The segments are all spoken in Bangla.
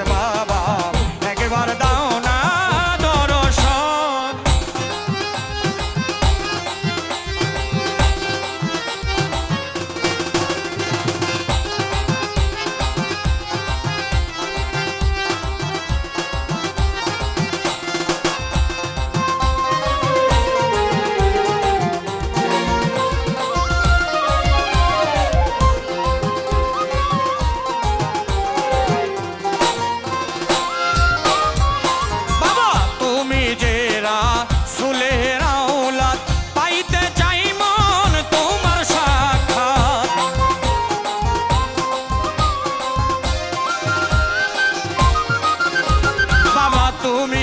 আরাফাত বাবা তুমি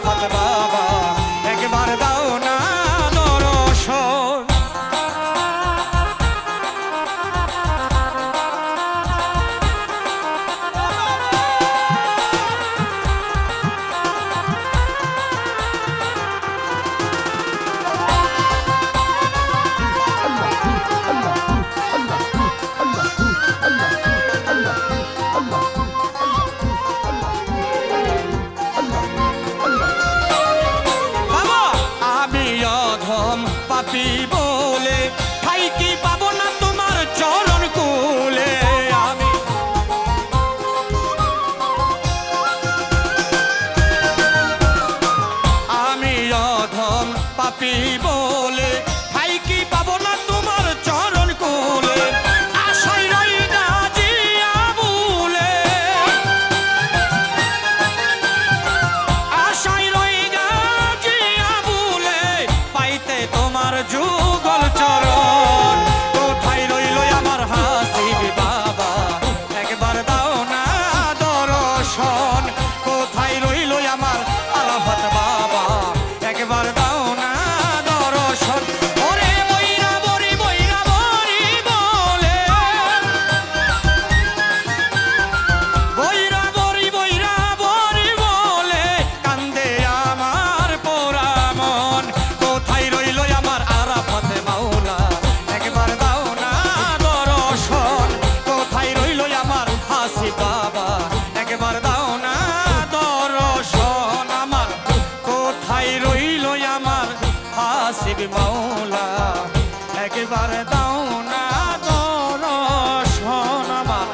আরাফাত people. দোহাই রইল আমার হাসিব মাওলা। একবার দাও না দর্শন আমার,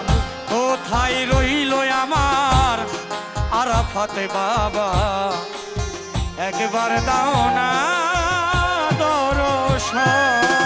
কোথায় রইল আমার আরাফাতে বাবা? একবার দাও না দর্শন।